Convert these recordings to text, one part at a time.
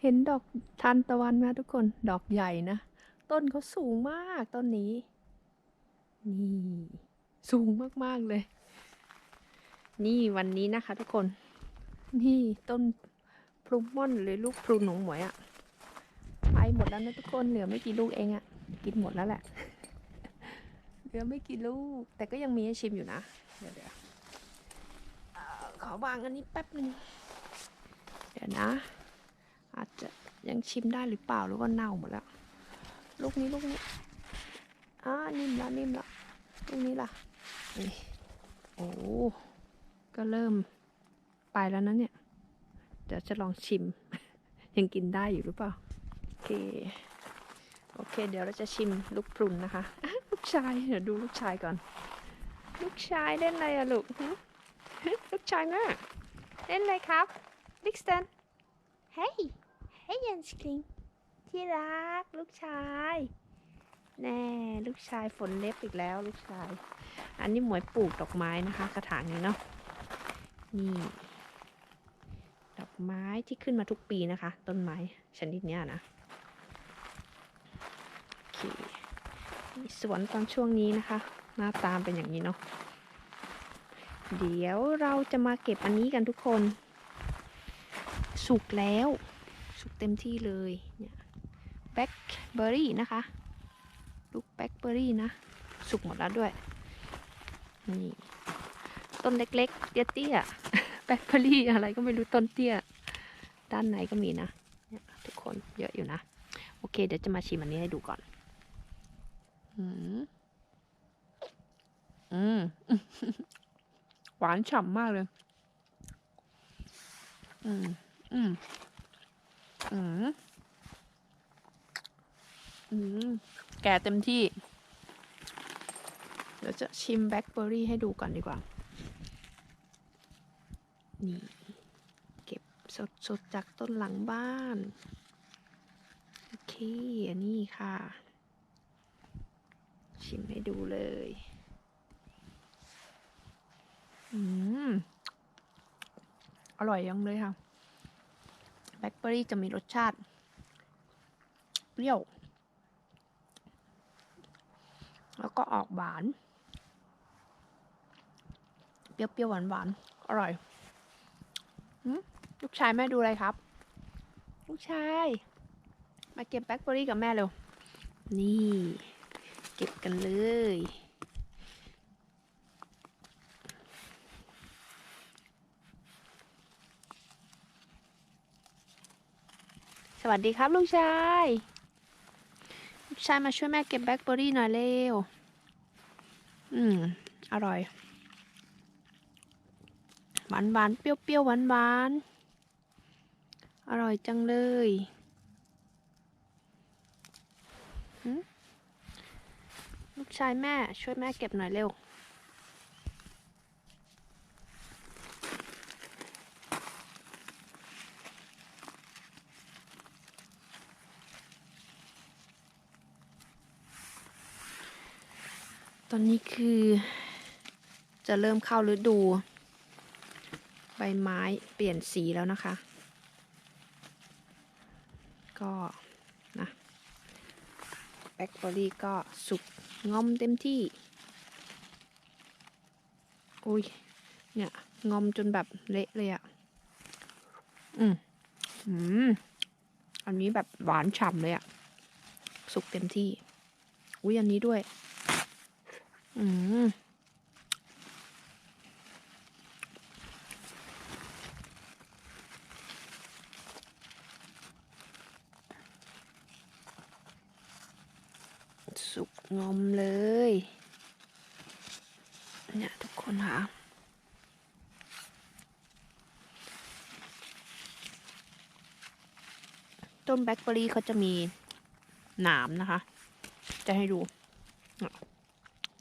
เห็นดอกทานตะวันไหมทุกคน ดอกใหญ่นะ ต้นเขาสูงมากต้นนี้ นี่ สูงมากๆเลย นี่วันนี้นะคะ ทุกคน นี่ต้นพลูม่อนหรือลูกพลูหนงหมวยอะไปหมดแล้วนะทุกคน เหลือไม่กี่ลูกเองอะกินหมดแล้วแหละ เหลือไม่กี่ลูก แต่ก็ยังมีให้ชิมอยู่นะ เดี๋ยวเดี๋ยวขอวางอันนี้แป๊บนึง เดี๋ยวนะ อาจจะยังชิมได้หรือเปล่าหรือว่าเน่าหมดแล้ว ลูกนี้ลูกนี้อ่านิ่มละนิ่มละลูกนี้ล่ะนี่โอ้ก็เริ่มไปแล้วนะเนี่ย เดี๋ยวจะลองชิม ยังกินได้อยู่หรือเปล่า โอเค โอเค เดี๋ยวเราจะชิมลูกพรุนนะคะ ลูกชาย เดี๋ยวดูลูกชายก่อน ลูกชายเล่นอะไรอะลูกลูกชายแม่เล่นอะไรครับบิ๊กสเตนเฮ้ย เฮ้ยยันสกลิงที่รักลูกชาย แน่ลูกชายฝนเล็บอีกแล้วลูกชาย อันนี้หมวยปลูกดอกไม้นะคะ กระถางนี้เนาะนี่ดอกไม้ที่ขึ้นมาทุกปีนะคะ ต้นไม้ชนิดเนี้ยนะโอเคสวนตอนช่วงนี้นะคะ หน้าตามเป็นอย่างนี้เนาะเดี๋ยวเราจะมาเก็บอันนี้กันทุกคน สุกแล้ว สุกเต็มที่เลยเนี่ยแบล็คเบอร์รี่นะคะ ลูกแบล็คเบอร์รี่นะ สุกหมดแล้วด้วย นี่ ต้นเล็กๆ เตี้ยๆแบล็คเบอร์รี่อะไรก็ไม่รู้ต้นเตี้ย ด้านในก็มีนะเนี่ยทุกคนเยอะอยู่นะ โอเค เดี๋ยวจะมาชิมอันนี้ให้ดูก่อน อืมอืมหวานฉ่ำมากเลย อืม อืม อืมอืมแก่เต็มที่ เดี๋ยวจะชิมแบล็คเบอร์รี่ให้ดูก่อนดีกว่า นี่ เก็บสดสดๆจากต้นหลังบ้าน โอเค อันนี้ค่ะ ชิมให้ดูเลย อืม อร่อยยังเลยค่ะ ล็คเบอร์รี่จะมีรสชาติเปรี้ยว แล้วก็ออกหวาน เปรี้ยวๆหวานๆอร่อยลูกชายแม่ดูอะไรครับ ลูกชาย มาเก็บแบล็คเบอร์รี่กับแม่เร็ว นี่ เก็บกันเลย วัสดีครับลูกชาย ลูกชายมาช่วยแม่เก็บแบล็คเบอร์รี่หน่อยเร็ว อืม อร่อย หวานหวานๆเปรี้ยวเปรี้ยวหวานหวานๆอร่อยจังเลยลูกชายแม่ช่วยแม่เก็บหน่อยเร็ว อนนี้คือจะเริ่มเข้าฤดู ใบไม้เปลี่ยนสีแล้วนะคะ ก็นะแบล็คเบอร์รี่ก็สุกงอมเต็มที่ อุ้ยเนี่ย งอมจนแบบเละเลยอะ่ะ อืมอืม อันนี้แบบหวานฉ่ำเลยอะ่ะ สุกเต็มที่ อุ้ยอันนี้ด้วย อืมสุกงอมเลย เนี่ย ทุกคนค่ะต้นแบล็คเบอร์รี่เขาจะมีหนามนะคะ จะให้ดู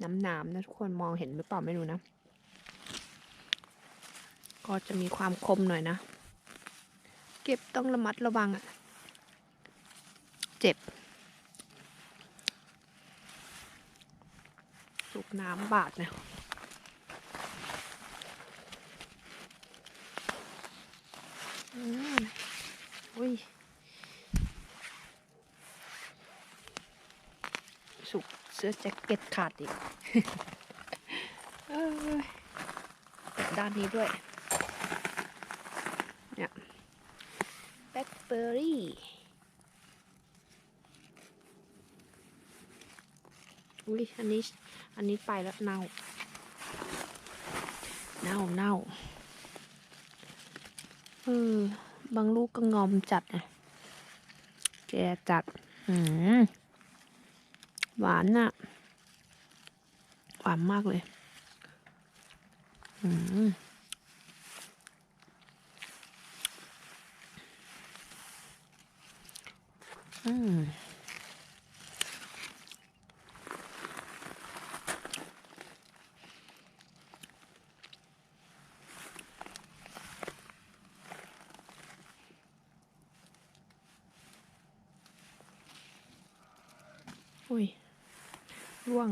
น้ำๆนะทุกคนมองเห็นหรือเปล่าไม่รู้นะ ก็จะมีความคมหน่อยนะ เก็บต้องระมัดระวังอะเจ็บ สุกน้ำบาดนะอุ้ยสุก สื้อแจ็คเก็ตขาดอีกด้านนี้ด้วย เนี่ยแบล็คเบอร์รี่ อุ้ยอันนี้ อันนี้ไปแล้วเน่า เน่าเน่าเออบางลูกก็งอมจัดไงแกจัด อืม หวานน่ะ หวานมากเลยอืมอืมอุ้ย ร่วง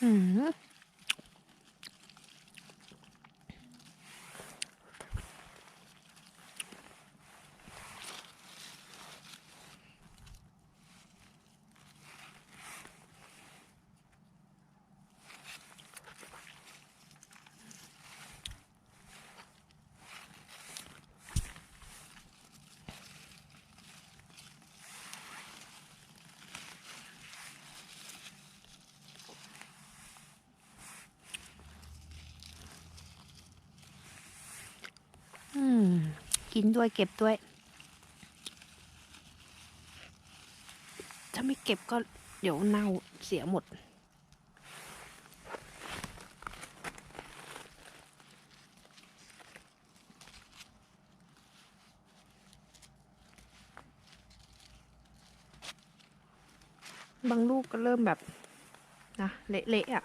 เกินด้วยเก็บด้วย ถ้าไม่เก็บก็เดี๋ยวเน่าเสียหมด บางลูกก็เริ่มแบบนะเละๆอะ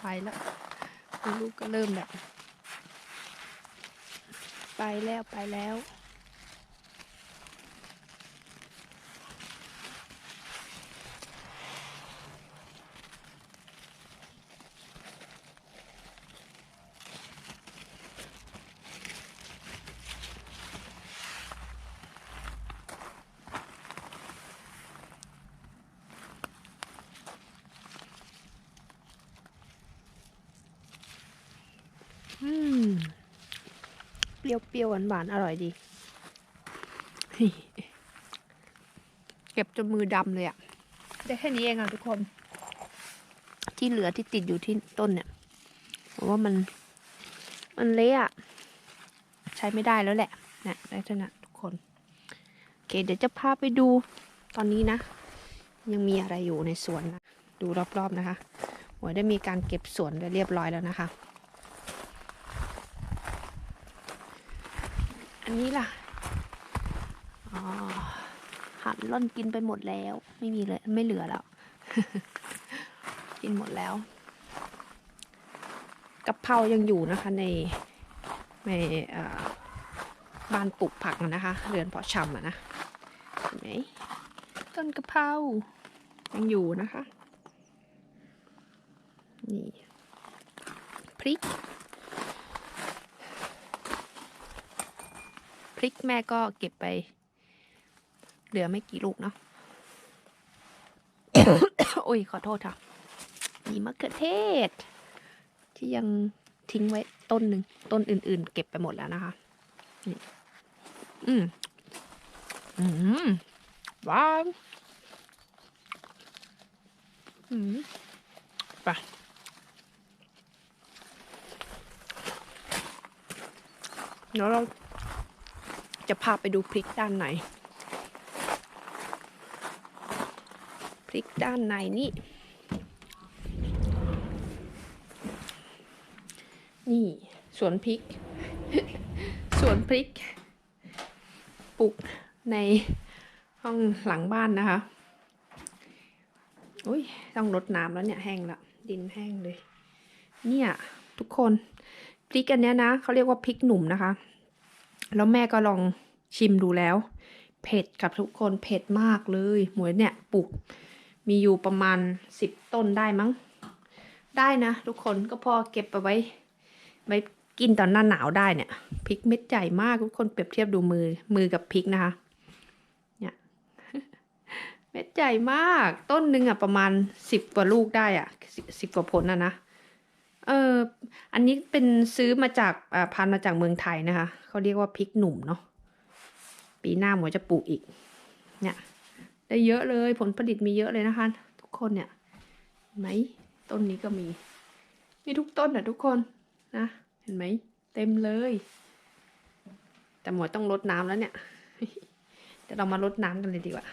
ไปแล้วบางลูกก็เริ่มแบบ ไปแล้วไปแล้ว อืมเปรี้ยวๆหวานๆอร่อยดี เก็บจนมือดำเลยอะได้แค่นี้เองอะทุกคน ที่เหลือที่ติดอยู่ที่ต้นเนี่ยเพราะว่ามัน มันเละอะใช้ไม่ได้แล้วแหละนะได้เท่านั้นทุกคนโอเค เดี๋ยวจะพาไปดูตอนนี้นะ ยังมีอะไรอยู่ในสวนนะดูรอบๆนะคะหวยได้มีการเก็บสวนไปเรียบร้อยแล้วนะคะ อันนี้ล่ะ อ๋อหันล่อนกินไปหมดแล้ว ไม่มีเลยไม่เหลือแล้ว กินหมดแล้วกะเพรายังอยู่นะคะในในบ้านปลูกผักนะคะเรือนเพาะชำอะนะเห็นไหมต้นกะเพรายังอยู่นะคะนี่พริก พริกแม่ก็เก็บไป เหลือไม่กี่ลูกเนาะโอ้ยขอโทษค่ะมีมะเขือเทศ ที่ยังทิ้งไว้ต้นหนึ่งต้นอื่น ๆ เก็บไปหมดแล้วนะคะอืมอืมหวานอืมไปเดี๋ยวเรา จะพาไปดูพริกด้านในพริกด้านในนี่นี่สวนพริก สวนพริก ปลูกในห้องหลังบ้านนะคะอุ้ยต้องรดน้ำแล้วเนี่ยแห้งละดินแห้งเลย เนี่ย ทุกคนพริกอันเนี้ยนะเขาเรียกว่าพริกหนุ่มนะคะ แล้วแม่ก็ลองชิมดูแล้ว เผ็ดกับทุกคนเผ็ดมากเลย หมวยเนี่ยปลูกมีอยู่ประมาณสิบต้นได้มั้ง ได้นะทุกคนก็พอเก็บไปไว้ ไว้กินตอนหน้าหนาวได้เนี่ยพริกเม็ดใหญ่มากทุกคนเปรียบเทียบดูมือมือกับพริกนะคะเนี่ยเม็ดใหญ่มากต้นหนึ่งอะประมาณสิบกว่าลูกได้อะสิบกว่าผลนะนะ เออ อันนี้เป็นซื้อมาจากอ่าพันธุ์มาจากเมืองไทยนะคะ เขาเรียกว่าพริกหนุ่มเนาะ ปีหน้าหมวยจะปลูกอีก เนี่ย ได้เยอะเลย ผลผลิตมีเยอะเลยนะคะ ทุกคนเนี่ยไหมต้นนี้ก็มี มีทุกต้นอะทุกคนนะ เห็นไหม เต็มเลย แต่หมวยต้องรดน้ำแล้วเนี่ยเดี๋ยวเรามารดน้ำกันเลยดีกว่า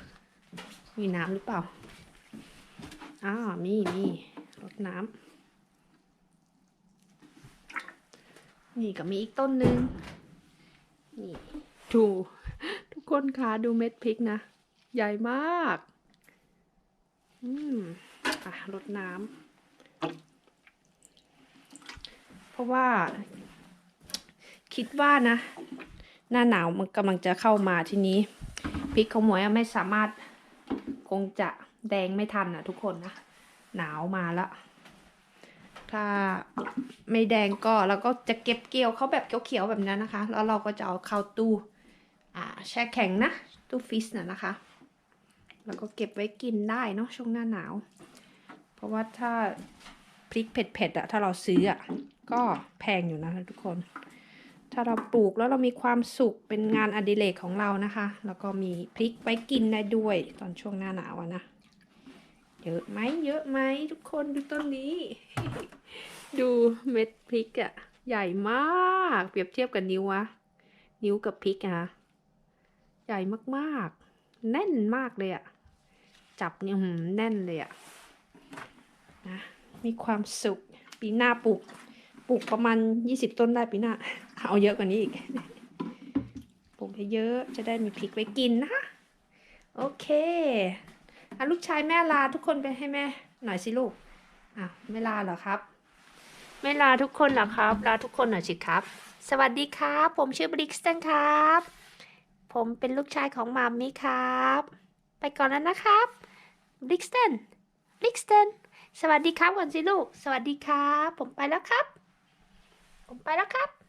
มีน้ำหรือเปล่า อ้าวมีมีรดน้ำ นี่ก็มีอีกต้นหนึ่งนี่ดู ทุกคนคะดูเม็ดพริกนะ ใหญ่มาก อืม อะรดน้ำ เพราะว่า คิดว่านะ หน้าหนาวมันกำลังจะเข้ามาทีนี้พริกของหมวยไม่สามารถคงจะแดงไม่ทันนะทุกคนนะ หนาวมาแล้ว ถ้าไม่แดงก็เราก็จะเก็บเกลียวเขาแบบเขียวๆแบบนั้นนะคะ แล้วเราก็จะเอาเข้าตู้อ่าแช่แข็งนะ ตู้ฟรีซน่ะนะคะ แล้วก็เก็บไว้กินได้เนาะช่วงหน้าหนาว เพราะว่าถ้าพริกเผ็ดๆอะถ้าเราซื้ออะก็แพงอยู่นะทุกคน ถ้าเราปลูกแล้วเรามีความสุขเป็นงานอดิเรกของเรานะคะ แล้วก็มีพริกไว้กินได้ด้วยตอนช่วงหน้าหนาวนะ เยอะไหมเยอะไหมทุกคนดูต้นนี้ ดูเม็ดพริกอะใหญ่มากเปรียบเทียบกับนิ้วอะนิ้วกับพริกอะใหญ่มากๆ แน่นมากเลยอะจับเนี่ยหืมแน่นเลยอะนะมีความสุขปีหน้าปลูกปลูกประมาณยี่สิบต้นได้ปีหน้า เอาเยอะกว่านี้อีก ปลูกเยอะๆจะได้มีพริกไว้กินนะคะ โอเค อะลูกชายแม่ลาทุกคนไปให้แม่ หน่อยสิลูกอะไม่ลาเหรอครับ ไม่ลาทุกคนเหรอครับ ลาทุกคนหน่อยสิครับ สวัสดีครับ ผมชื่อบริกสตันครับ ผมเป็นลูกชายของมามมี่ครับ ไปก่อนแล้วนะครับบริกสตันบริกสตันสวัสดีครับก่อนสิลูก สวัสดีครับ ผมไปแล้วครับ ผมไปแล้วครับ